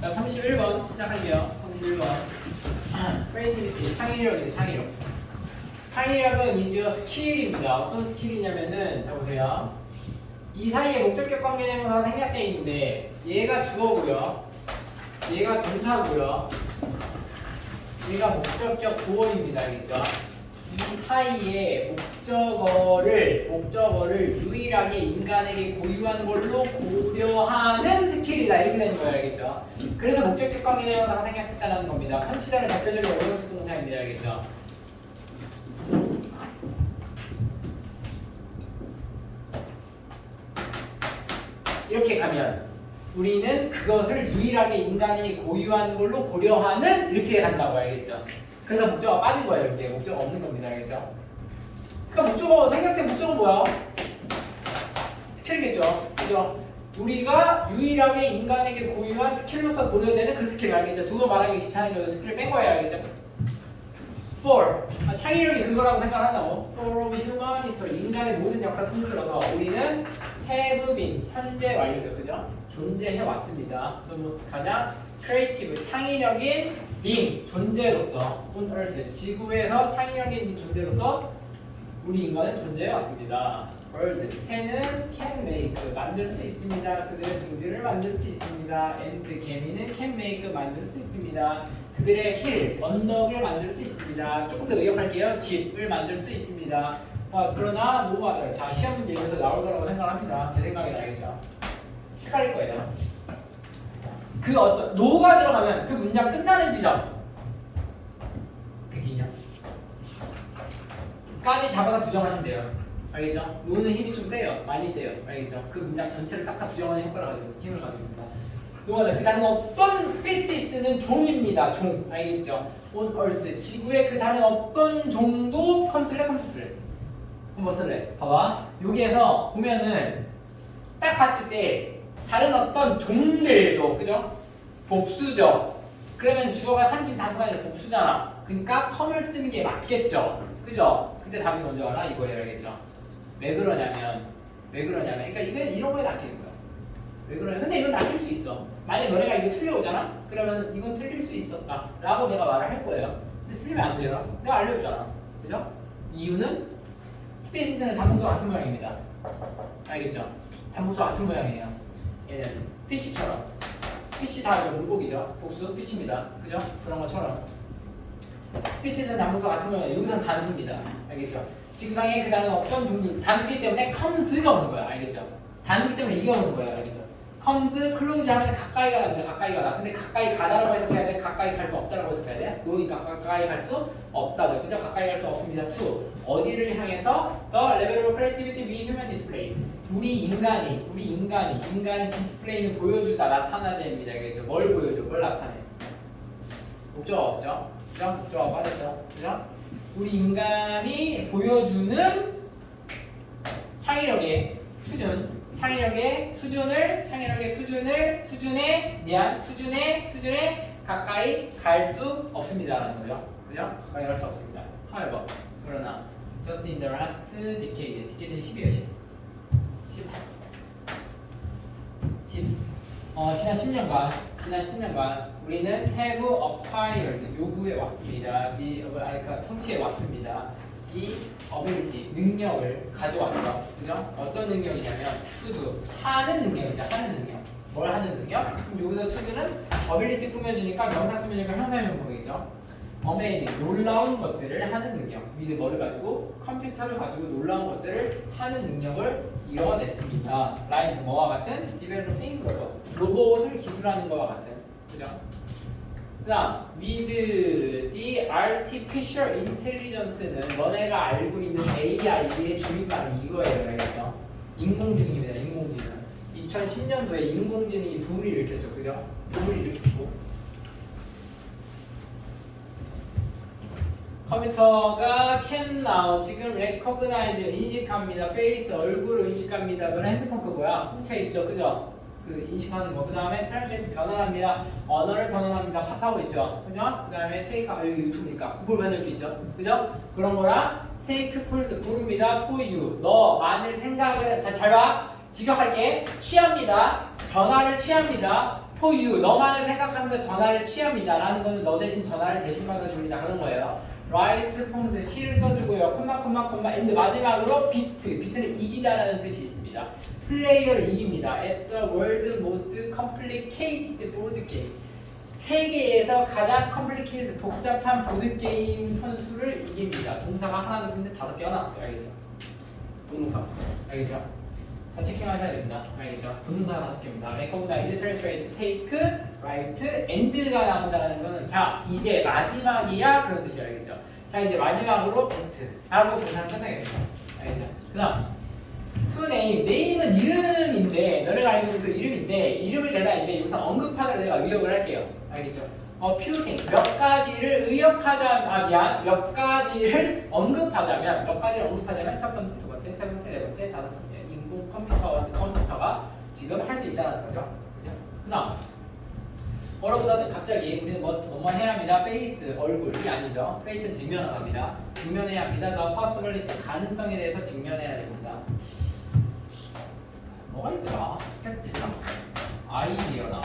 자, 31번 시작할게요. 31번. 크리에이티비티, 창의력이죠, 창의력. 창의력은 이제 스킬입니다. 어떤 스킬이냐면은, 자, 보세요. 이 사이에 목적격 관계대명사가 생략되어 있는데, 얘가 주어고요. 얘가 동사고요. 얘가 목적격 보어입니다. 알겠죠? 이 사이에 목적어를 목적어를 유일하게 인간에게 고유한 걸로 고려하는 스킬이다 이렇게 되는 거예요 알겠죠? 그래서 목적격 관계 대명사가 생략했다는 겁니다. 컨시더는 대표적인 오형식 동사입니다 알겠죠? 이렇게 가면 우리는 그것을 유일하게 인간이 고유한 걸로 고려하는 이렇게 간다고 알겠죠? 그래서 목적어가 빠진 거예요 이렇게 목적어 없는 겁니다 알겠죠? 그러니까 목적어 생략된 목적어 뭐야? 스킬이겠죠 그죠? 우리가 유일하게 인간에게 고유한 스킬로서 고려되는 그 스킬 알겠죠? 두 번 말하기 귀찮으니까 그 스킬을 뺀 거예요 알겠죠? for 아, 창의력이 그거라고 생각한다고 for of human history 인간의 모든 역사 통틀어서 우리는 have been 현재 완료죠 그죠? 존재해 왔습니다 그럼 가장 creative 창의력인 being 존재로서 on earth 지구에서 창의력인 존재로서 우리 인간은 존재해 왔습니다 bird 새는 can make 만들 수 있습니다. 그들의 둥지를 만들 수 있습니다. And 개미는 can make 만들 수 있습니다. 그들의 힐 언덕을 만들 수 있습니다. 조금 더 의역할게요. 집을 만들 수 있습니다. 아, 그러나 뭐가 자 시험 문제 여기서 나올 거라고 생각합니다. 제 생각엔 알겠죠? 헷갈릴 거예요 그 어떤 노가 들어가면 그 문장 끝나는 지점. 백인이요 까지 잡아서 부정하시면 돼요 알겠죠? 노는 힘이 좀 세요 많이 세요 알겠죠? 그 문장 전체를 싹 다 부정하는 효과를 가지고 힘을 가지고 있습니다 노가 그 다른 어떤 스페이시스는 종입니다 종 알겠죠? on earth 지구의 그 다른 어떤 종도 컨슬레 컨슬 한번 쓸래 봐봐 여기에서 보면은 딱 봤을 때 다른 어떤 종들도 그죠? 복수죠. 그러면 주어가 삼진 단수가 아니라 복수잖아. 그러니까 컴을 쓰는 게 맞겠죠. 그죠? 근데 답이 뭔지 알아? 이거예요, 알겠죠? 왜 그러냐면 왜 그러냐면 그러니까 이건 이런 거에 낚이는 거야. 왜 그러냐? 근데 이건 낚일 수 있어. 만약 너네가 이게 틀려오잖아? 그러면 이건 틀릴 수 있었다. 라고 내가 말을 할 거예요. 근데 틀리면 안 돼요. 내가 알려주잖아. 그죠? 이유는 스페이시스는 단문수와 같은 모양입니다. 알겠죠? 단문수와 같은 모양이에요. 얘는 피시처럼 피시 다 이거 물고기죠. 복수 피시입니다. 그죠? 그런 것처럼 스피시스는 단문수와 같은 모양이에요. 여기서는 단수입니다. 알겠죠? 지구상에 그 다음에 어떤 종류 단수기 때문에 comes가 오는 거야. 알겠죠? 단수기 때문에 이게 오는 거야. 알겠죠? comes, close 하면 가까이 가답니다. 가까이 가다. 근데 가까이 가다라고 해석해야 돼? 가까이 갈 수 없다라고 해석해야 돼? 노니까 가까이 갈 수 없다죠. 그죠? 가까이 갈 수 없습니다. to 어디를 향해서 the level of creativity we human display 우리 인간이 우리 인간이 인간이 디스플레이를 보여주다 나타나냅니다. 알겠죠? 뭘 보여줘? 뭘 나타내? 목적어 그죠? 그죠? 목적어 빠졌죠? 그죠? 우리 인간이 보여주는 창의력의 수준, 창의력의 수준을, 창의력의 수준을, 수준에, 미안, 수준에, 수준에 가까이 갈 수 없습니다라는 거죠. 그죠? 가까이 갈 수 없습니다. however, 그러나, just in the last decade, decade는 10이에요, 10. 10. 10. 어, 지난 10년간, 지난 10년간 우리는 have acquired 요구해 왔습니다. the 아, 그러니까 성취해 왔습니다. the ability 능력을 가져왔죠. 그죠? 어떤 능력이냐면 to do 하는 능력이죠. 하는 능력. 뭘 하는 능력? 그럼 여기서 to do는 ability 꾸며주니까 명사 꾸며주니까 공이죠. 어메이징 놀라운 것들을 하는 능력. 미드 뭐를 가지고 컴퓨터를 가지고 놀라운 것들을 하는 능력을 이뤄냈습니다. 라인 뭐와 같은 developing 로봇. 로봇을 기술하는 것과 같은. 그죠? 그다음 with the artificial intelligence는 너네가 알고 있는 AI의 줄임말이 이거예요, 알겠죠? 인공지능입니다, 인공지능. 2010년도에 인공지능이 붐을 일으켰죠, 그죠? 붐을 일으켰고 컴퓨터가 can now 지금 recognize 인식합니다, face 얼굴을 인식합니다. 너네 핸드폰 그 뭐야? 홍채 있죠, 그죠? 그 인식하는 거. 그 다음에 트랜스레이트 변환합니다. 언어를 변환합니다. 팝하고 있죠. 그죠? 그 다음에 테이크, 아, 여기 유튜브니까. 구글 변환기 있죠. 그죠? 그런 거랑 테이크 폴스 부릅니다. you. 너 많은 생각을, 자, 잘 봐. 직역할게. 취합니다. 전화를 취합니다. you 너만을 생각하면서 전화를 취합니다 라는 거는 너 대신 전화를 대신 받아줍니다 그런 거예요 write phones 시를 써주고요 콤마 콤마 콤마 and 마지막으로 비트 비트는 이기다라는 뜻이 있습니다 플레이어를 이깁니다 at the world most complicated board game 세계에서 가장 complicated 복잡한 보드 게임 선수를 이깁니다 동사가 하나 넷 다섯 개가 나왔어요 알겠죠? 동사 알겠죠? 다 체킹하셔야 됩니다. 알겠죠? 동사가 다섯 개입니다. recognize, translate, take, write, and가 나온다는 거는 자 이제 마지막이야 그런 뜻이에요. 알겠죠? 자 이제 마지막으로 하고 동사는 끝나겠죠? 알겠죠? 그다음 name, name은 이름인데 너네가 알고 있는 그 이름인데 이름을 대다 이제 여기서 언급하기로 내가 의역을 할게요. 알겠죠? 어, things 몇 가지를 의역하자 아몇 가지를 언급하자면 몇 가지를 언급하자면 첫 번째, 두 번째, 세 번째, 네 번째, 다섯 번째 인공 컴퓨터와 컴퓨터가 지금 할 수 있다는 거죠. 그죠? 그다음 all of 갑자기 우리는 must 뭐뭐 해야 합니다. face 얼굴이 아니죠. face는 직면하답니다. 직면해야 합니다. the possibility 가능성에 대해서 직면해야 됩니다. 뭐가 있더라? 팩트랑 아이디어랑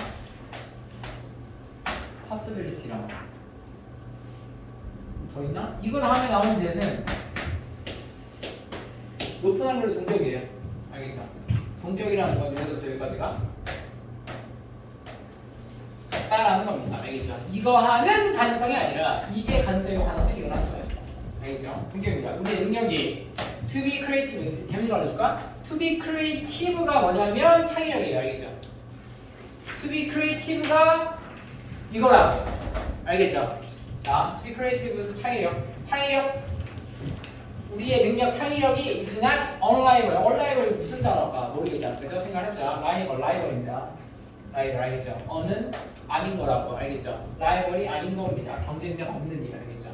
possibility랑 더 있나? 이거 다음에 나오는 대신 높은 확률로 동격이에요. 알겠죠? 동격이라는 건 여기서부터 여기까지가 따라하는 겁니다. 알겠죠? 이거 하는 가능성이 아니라 이게 가능성이고 가능성이 이거라는 거예요. 알겠죠? 동격입니다. 우리의 능력이 to be creative 재밌는 거 알려줄까? to be creative가 뭐냐면 창의력이에요. 알겠죠? to be creative가 이거라고 알겠죠? 자, creative는 창의력 창의력 우리의 능력 창의력이 있으나 unrival unrival 무슨 단어일까 모르겠잖아 그죠? 생각해보자 rival rival입니다 rival 알겠죠? 어는 아닌 거라고 알겠죠? rival이 아닌 겁니다 경쟁자가 없는 일 알겠죠?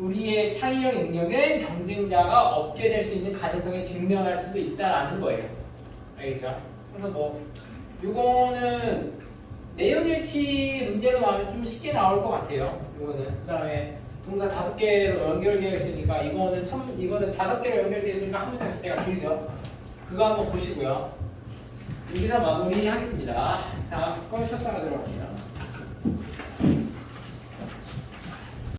우리의 창의력의 능력은 경쟁자가 없게 될 수 있는 가능성에 직면할 수도 있다라는 거예요 알겠죠? 그래서 뭐 요거는 내용일치 문제로 나오면 좀 쉽게 나올 것 같아요. 이거는 그다음에 동사 다섯 개로 연결되어 있으니까 이거는 첨 이거는 다섯 개로 연결되어 있으니까 한 문장 자체가 길죠. 그거 한번 보시고요. 여기서 마무리하겠습니다. 다음 걸 쉬었다가 들어갑니다.